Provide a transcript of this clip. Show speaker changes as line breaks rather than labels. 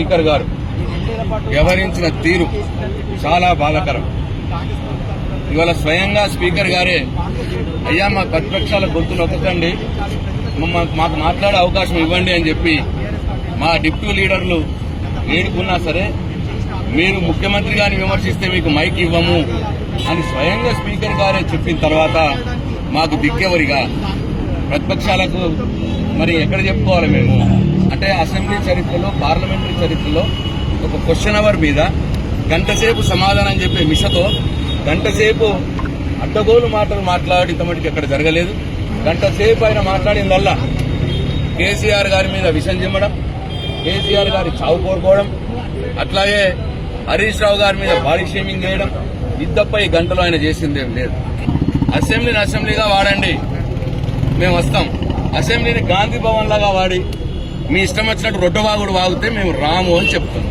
Speaker గారు వ్యవహరించిన తీరు చాలా బాధాకరం. ఇవాళ స్వయంగా స్పీకర్ గారే అయ్యా మా ప్రతిపక్షాల గొంతు నొక్కకండి. మాకు మాట్లాడే అవకాశం ఇవ్వండి అని చెప్పి మా డిప్యూటీ లీడర్లు ఏడుకున్నా సరే మీరు ముఖ్యమంత్రి గారిని విమర్శిస్తే మీకు మైక్ ఇవ్వము అని స్వయంగా స్పీకర్ గారే చెప్పిన తర్వాత మాకు దిక్కెవరిగా? ప్రతిపక్షాలకు మరి ఎక్కడ చెప్పుకోవాలి మేము? అంటే అసెంబ్లీ చరిత్రలో పార్లమెంటరీ చరిత్రలో ఒక క్వశ్చన్ అవర్ మీద గంటసేపు సమాధానం చెప్పే మిషతో గంటసేపు అడ్డగోలు మాటలు మాట్లాడి తమటికి ఎక్కడ జరగలేదు. గంటసేపు ఆయన మాట్లాడిందల్లా కేసీఆర్ గారి మీద విషం చిమ్మడం కేసీఆర్ గారి చావు కోరుకోవడం అట్లాగే హరీష్ రావు గారి మీద బాడీ షేమింగ్ చేయడం ఇది ఈ గంటలో ఆయన చేసిందేం లేదు. అసెంబ్లీని అసెంబ్లీగా వాడండి. మేము వస్తాం. అసెంబ్లీని గాంధీ భవన్ లాగా వాడి మీ ఇష్టం వచ్చినట్టు రొట్టెవాగుడు వాగితే మేము రాము అని చెప్తాం.